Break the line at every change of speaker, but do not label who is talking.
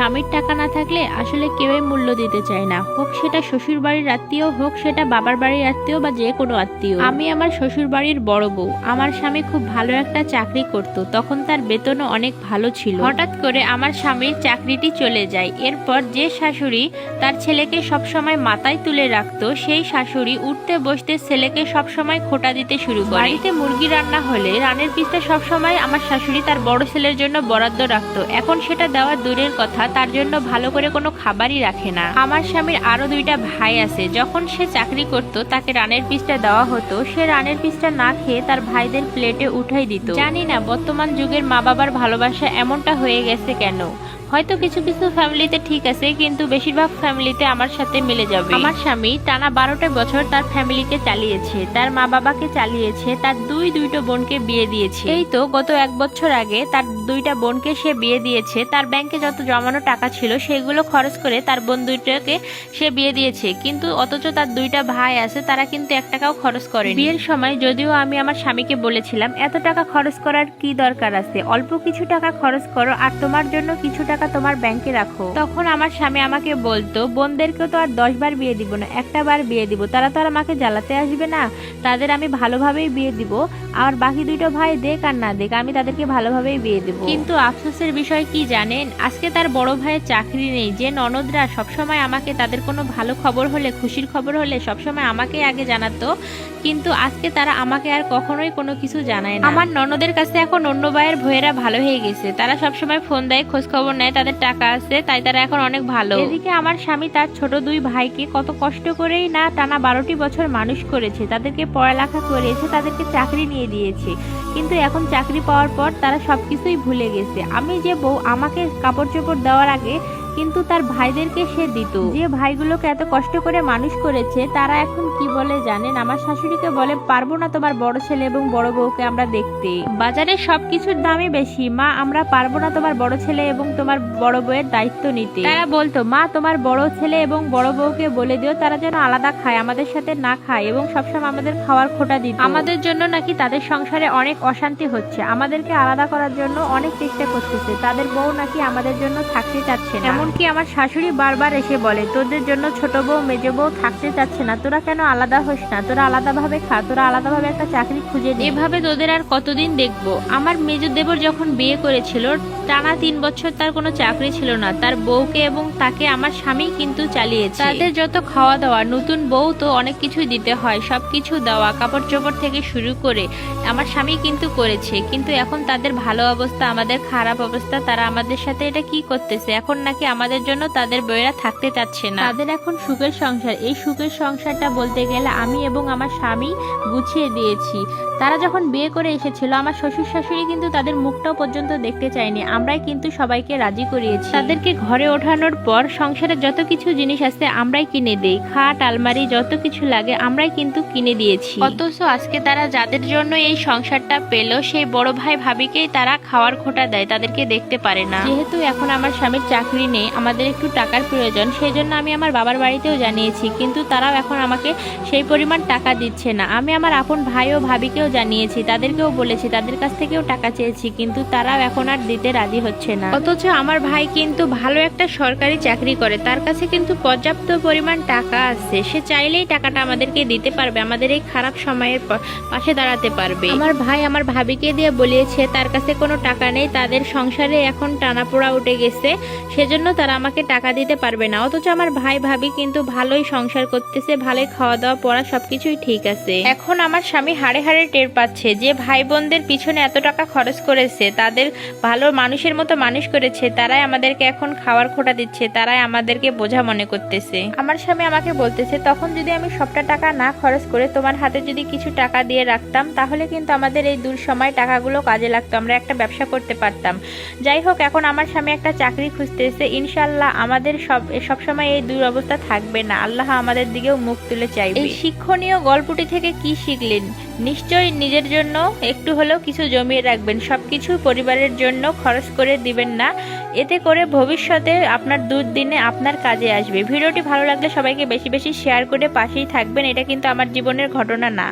স্বামীর টাকা না থাকলে আসলে কেউই মূল্য দিতে চায় না। হোক সেটা শ্বশুর বাড়ির আত্মীয়, হোক সেটা বাবার বাড়ির আত্মীয় বা যে কোনো আত্মীয়। আমি আমার শ্বশুর বাড়ির বড় বউ। আমার স্বামী খুব ভালো একটা চাকরি করত। তখন তার বেতনও অনেক ভালো ছিল। হঠাৎ করে আমার স্বামীর চাকরিটি চলে যায়। এরপর যে শাশুড়ি তার ছেলেকে সবসময় মাথায় তুলে রাখতো, সেই শাশুড়ি উঠতে বসতে ছেলেকে সবসময় খোটা দিতে শুরু করে। বাড়িতে মুরগি রান্না হলে রানের পিসটা সবসময় আমার শাশুড়ি তার বড় ছেলের জন্য বরাদ্দ রাখত। এখন সেটা দেওয়া দূরের কথা তার জন্য ভালো করে কোনো খাবারই রাখে না। আমার স্বামীর আরও দুইটা ভাই আছে। যখন সে চাকরি করত, তাকে রানের পিসটা দেওয়া হতো। সে রানের পিসটা না খেয়ে তার ভাইদের প্লেটে উঠাই দিত। জানি না, বর্তমান যুগের মা বাবার ভালোবাসা এমনটা হয়ে গেছে কেন? হয়তো কিছু কিছু ফ্যামিলিতে ঠিক আছে কিন্তু বেশিরভাগ ফ্যামিলিতে আমার সাথে মিলে যাবে। আমার স্বামী টানা বারোটা বছর তার ফ্যামিলিকে চালিয়েছে। তার মা বাবাকে চালিয়েছে তার দুই দুইটো বোনকে বিয়ে দিয়েছে। এই তো গত এক বছর আগে তার দুইটা বোনকে সে বিয়ে দিয়েছে। তার ব্যাংকে যত জমানো টাকা ছিল সেগুলো খরচ করে তার বোন দুইটাকে সে বিয়ে দিয়েছে। কিন্তু অথচ তার দুইটা ভাই আছে তারা কিন্তু এক টাকাও খরচ করে বিয়ের সময় যদিও আমি আমার স্বামীকে বলেছিলাম এত টাকা খরচ করার কি দরকার আছে? অল্প কিছু টাকা খরচ করো আর তোমার জন্য কিছু টাকা তোমার ব্যাংকে রাখো। তখন আমার স্বামী আমাকে বলতো বোনদেরকে তো আর দশ বার বিয়ে দিব না, একটা বার বিয়ে দিব। তারা তো আর আমাকে জ্বালাতে আসবে না। তাদের আমি ভালোভাবেই বিয়ে দিব। আর বাকি দুইটা ভাই দেখ আর না দেখ, আমি তাদেরকে ভালোভাবেই বিয়ে দেব। কিন্তু আফসোসের বিষয় কি জানেন? আজকে তার বড় ভাইয়ের চাকরি নেই, যে ননদরা সবসময় আমাকে তাদের কোনো ভালো খবর হলে, খুশির খবর হলে সবসময় আমাকে আগে জানাতো। কিন্তু আজকে তারা আমাকে আর কখনোই কোনো কিছু জানায় না। আমার ননদের কাছে এখন অন্য ভাইয়ের ভয়েরা ভালো হয়ে গেছে। তারা সবসময় ফোন দেয়, খোঁজ খবর নেয়। তাদের টাকা আছে, তাই তারা এখন অনেক ভালো। এদিকে আমার স্বামী তার ছোট দুই ভাইকে কত কষ্ট করেই না টানা বারোটি বছর মানুষ করেছে, তাদেরকে পড়ালেখা করেছে তাদেরকে চাকরি নিয়ে দিয়েছে। কিন্তু এখন চাকরি পাওয়ার পর তারা সবকিছুই ভুলে গেছে। আমি যে বউ আমাকে কাপড় চোপড় দেওয়ার আগে কিন্তু তার ভাইদেরকে সে দিত। যে ভাইগুলোকে এত কষ্ট করে মানুষ করেছে, তারা এখন কি বলে জানেন? আমার শাশুড়িকে বলে, পারব না তোমার বড় ছেলে এবং বড় বউকে আমরা দেখতে। বাজারে সবকিছুর দামই বেশি। মা, আমরা পারব না তোমার বড় ছেলে এবং তোমার বড় বউয়ের দায়িত্ব নিতে। তারা বলতো, মা, তোমার বড় ছেলে এবং বড় বউকে বলে দিও, তারা যেন আলাদা খায়, আমাদের সাথে না খায় এবং সবসময় আমাদের খাওয়ার খোটা দিত। আমাদের জন্য নাকি তাদের সংসারে অনেক অশান্তি হচ্ছে। আমাদেরকে আলাদা করার জন্য অনেক চেষ্টা করতেছে। তাদের বউ নাকি আমাদের জন্য থাকতে চাচ্ছে না। এমনকি আমার শাশুড়ি বারবার এসে বলে, তোদের জন্য ছোট বউ, মেজ বউ থাকতে চাচ্ছে না, তোরা কেন আলাদা হোস না? তোরা আলাদাভাবে খা, তোরা আলাদাভাবে একটা চাকরি খুঁজে নে। এভাবে তোদের আর কতদিন দেখব? আমার মেজ দেবর যখন বিয়ে করেছিল, টানা তিন বছর তার কোনো চাকরি ছিল না। তার বউকে এবং তাকে আমার স্বামী কিন্তু চালিয়েছে। তাদের যত খাওয়া দাওয়া নতুন বউ তো অনেক কিছুই দিতে হয়। সব কিছু দেওয়া কাপড় চোপড় থেকে শুরু করে আমার স্বামী কিন্তু করেছে। কিন্তু এখন তাদের ভালো অবস্থা, আমাদের খারাপ অবস্থা, তারা আমাদের সাথে এটা কি করতেছে? এখন নাকি আমাদের জন্য তাদের বইয়েরা থাকতে চাচ্ছে না। তাদের এখন সুখের সংসার। এই সুখের সংসারটা বলতে গেলে আমি এবং আমার স্বামী গুছিয়ে দিয়েছি। তারা যখন বিয়ে করে এসেছিল আমার শ্বশুর শাশুড়ি কিন্তু তাদের মুখটাও পর্যন্ত দেখতে চায়নি। আমরাই কিন্তু সবাইকে রাজি করিয়েছি। তাদেরকে ঘরে ওঠানোর পর সংসারে যত কিছু জিনিস আছে আমরাই কিনে দেই। খাট আলমারি যত কিছু লাগে আমরাই কিন্তু কিনে দিয়েছি। অথচ আজকে তারা যাদের জন্য এই সংসারটা পেল সেই বড় ভাই ভাবিকেই তারা খাওয়ার খোটা দেয়। তাদেরকে দেখতে পারে না। যেহেতু এখন আমার স্বামীর চাকরি নেই আমাদের একটু টাকার প্রয়োজন সেই জন্য আমি আমার বাবার বাড়িতেও জানিয়েছি। কিন্তু তারাও এখন আমাকে সেই পরিমাণ টাকা দিচ্ছে না। আমি আমার আপন ভাই ও ভাবিকেও জানিয়েছি, তাদেরকেও বলেছি, তাদের কাছ থেকেও টাকা চেয়েছি, কিন্তু তারাও এখন আর দিতে রাজি হচ্ছে না। অথচ আমার ভাই কিন্তু ভালো একটা সরকারি চাকরি করে, তার কাছে কিন্তু পর্যাপ্ত পরিমাণ টাকা আছে। সে চাইলেই টাকাটা আমাদেরকে দিতে পারবে, আমাদের এই খারাপ সময়ের পাশে দাঁড়াতে পারবে। আমার ভাই আমার ভাবিকে দিয়ে বলিয়েছে তার কাছে কোনো টাকা নেই, তাদের সংসারে এখন টানাপোড়া উঠে গেছে, সেজন্য তারা আমাকে টাকা দিতে পারবে না। অথচ আমার ভাই ভাবি কিন্তু ভালোই সংসার করতেছে, ভালোই খাওয়া দাওয়া পড়া সবকিছুই ঠিক আছে। এখন আমার স্বামী হাড়ে হাড়ে টের পাচ্ছে যে ভাই বোনদের পিছনে এত টাকা খরচ করেছে, তাদের ভালো মানুষের মতো মানুষ করেছে, তারাই আমাদেরকে এখন খাওয়ার খোটা দিচ্ছে, তারাই আমাদেরকে বোঝা মনে করতেছে। আমার স্বামী আমাকে বলতেছে, তখন যদি আমি সবটা টাকা না খরচ করে তোমার হাতে যদি কিছু টাকা দিয়ে রাখতাম, তাহলে কিন্তু আমাদের এই দূর সময় টাকাগুলো কাজে লাগতো, আমরা একটা ব্যবসা করতে পারতাম। যাই হোক, এখন আমার স্বামী একটা চাকরি খুঁজতেছে ইনশাল্লাহ আমাদের সব সব সময় এই দুরবস্থা থাকবে না। আল্লাহ আমাদের দিকেও মুখ তুলে চাইবে। এই শিক্ষণীয় গল্পটি থেকে কি শিখলেন? নিশ্চয়ই নিজের জন্য একটু হলেও কিছু জমিয়ে রাখবেন। সবকিছু পরিবারের জন্য খরচ করে দিবেন না। এতে করে ভবিষ্যতে আপনার দুর্দিনে আপনার কাজে আসবে। ভিডিওটি ভালো লাগলে সবাইকে বেশি বেশি শেয়ার করে পাশেই থাকবেন। এটা কিন্তু আমার জীবনের ঘটনা না।